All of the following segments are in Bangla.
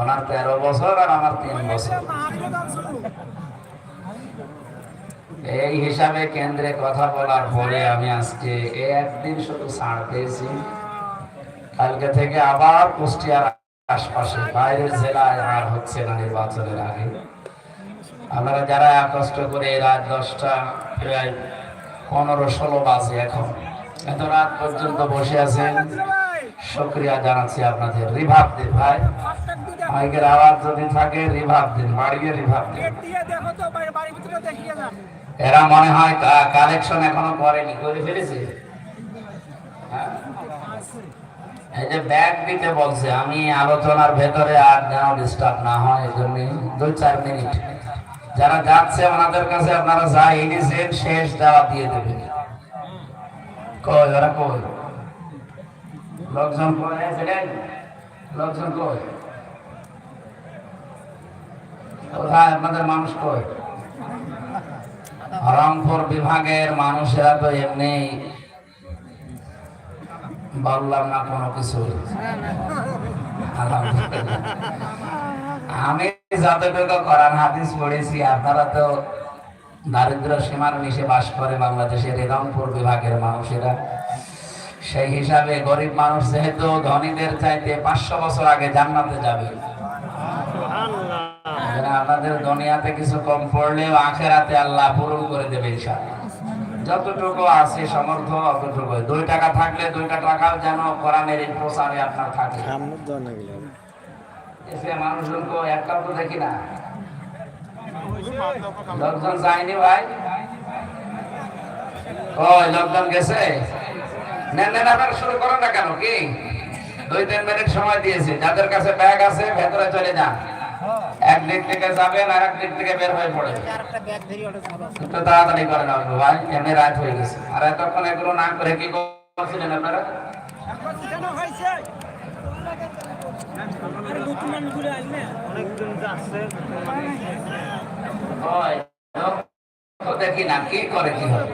ওনার তেরো বছর আর আমার তিন বছর। এই হিসাবে কেন্দ্রে কথা বলার পরে আমি আজকে একদিন শুধু ছাড় পেয়েছি। কালকে থেকে আবার কুষ্টিয়ার আশপাশে, বাইরের জেলায় আর হচ্ছে না নির্বাচনের আগে। আপনারা যারা কষ্ট করে রাত দশটা, প্রায় পনেরো ষোলো বাজে এখন। এত রাত পর্যন্ত বসে আছেন। শুক্রিয়া জানাচ্ছি আপনাদের। রিভাব দিন ভাই। মাইকের আওয়াজ যদি থাকে রিভাব দিন বাড়িয়ে রিভাব দিন। এরা মনে হয় কালেকশন এখনও করেনি করে ফেলেছে। হ্যাঁ? এই যে ব্যাগ দিতে বলছে আমি আলোচনার ভেতরে আর যেন ডিস্টার্ব না হয় এই জন্য দুই চার মিনিট যারা যাচ্ছে ওনাদের কাছে আপনারা যা এনেছেন শেষ দেওয়া দিয়ে দেবেন। কই ওরা কই? লোকজন কই? লোকজন কই? কোথায় আপনাদের মানুষ কই রংপুর বিভাগের মানুষেরা তো এমনি বললাম না কোনো কিছু। আমি যতটুকু কোরআন, হাদিস পড়েছি, আপনারা তো দারিদ্র সীমার নিচে বাস করে বাংলাদেশের রংপুর বিভাগের মানুষেরা। সেই হিসাবে গরিব মানুষ যেহেতু ধনীদের চাইতে পাঁচশো বছর আগে জান্নাতে যাবে। এখানে আপনাদের দুনিয়াতে কিছু কম পড়লেও আখেরাতে আল্লাহ পূরণ করে দেবে ইনশাআল্লাহ। যতটুকু আছে সমর্থ অতটুকু দুই টাকা থাকলে দুইটা টাকাও যেন কোরআনের এই প্রচারে আপনার থাকে। যাদের কাছে ব্যাগ আছে, ভেতরে চলে যান। এক দিক থেকে যাবেন আর এক দিক থেকে বের হয়ে পড়ে একটু তাড়াতাড়ি করেন আপনি ভাই এমনি রাত হয়ে গেছে? আর এতক্ষণ এগুলো না করে কি করছিলেন আপনারা? দেখি না, কি করে কি হবে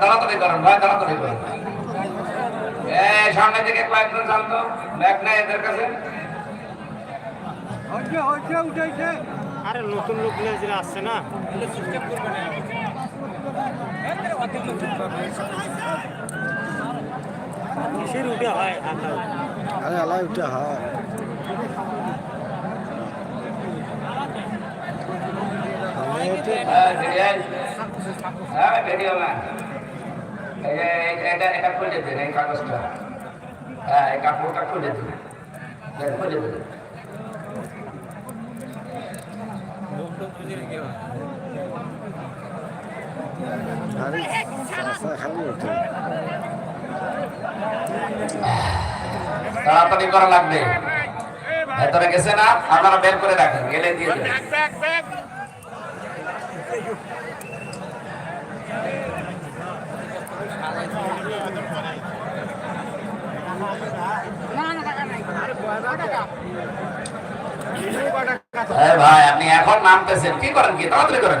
তাড়াতাড়ি করেন ভাই, তাড়াতাড়ি করেন। সামনে থেকে কয়েকজন জানতো ব্যাগ নাই এদের কাছে। আরে নতুন লোক যারা আসছে না কিসের উঠে হয় আরে আলাই উঠে হয়। হ্যাঁ, ভিডিও- হ্যাঁ, ভিডিও ম্যান। এই যে এই- এটা এটা খুলে এই হ্যাঁ এই কাপড়টা খুলে উঠে তাড়াতাড়ি করা লাগবে। ভেতরে গেছে না? আপনারা বের করে রাখেন, গেলে দিয়ে দেবেন। হ্যাঁ ভাই আপনি এখন নামতেছেন। কি করেন কি? তাড়াতাড়ি করেন।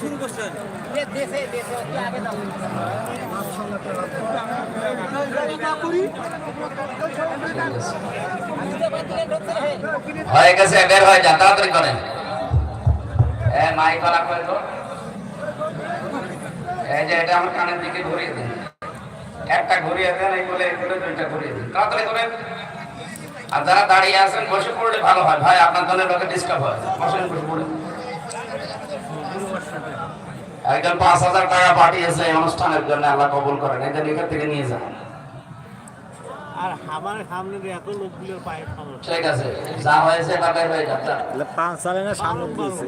শুরু করছেন হয়ে গেছে, বের হয়ে যান তাড়াতাড়ি করেন। এ মাই করা করে তো এই যে, এটা আমার কানের দিকে ঘুরিয়ে দিন। একটা ঘুরিয়ে দেন, এই বলে দুইটা ঘুরিয়ে দিন। তাড়াতাড়ি করেন। আর যারা দাঁড়িয়ে আছেন বসে পড়লে ভালো হয়। ভাই আপনার জন্য লোকে ডিস্টার্ব হয়। বসেন বসে পড়ে একজন পাঁচ হাজার টাকা পাঠিয়েছে এই অনুষ্ঠানের জন্য আল্লাহ কবুল করেন। এটা এখান থেকে নিয়ে যান। আর আমার সামনে এত লোকগুলোর পায়ে ঠিক আছে। যা হয়েছে এটা বের হয়ে যাচ্ছে পাঁচ সালে না সামনে দিয়েছে।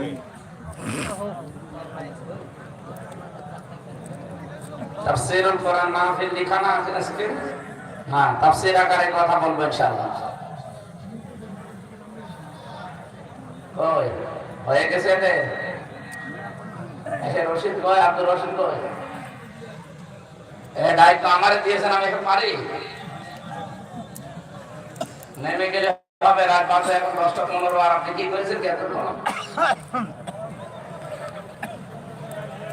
তাফসীরুল কোরআন মাহফিল লিখা না আছে আজকে? হ্যাঁ তাফসীর আকারে কথা বলব ইনশাআল্লাহ। হয়ে গেছে রশিদ কয় আব্দুল রশিদ কয়? দায়িত্ব আমারে দিয়েছেন, আমি এখন পারি নেমে গেলে হবে, রাত বাজে এখন দশটা পনেরো, আর আপনি কি করেছেন কি এত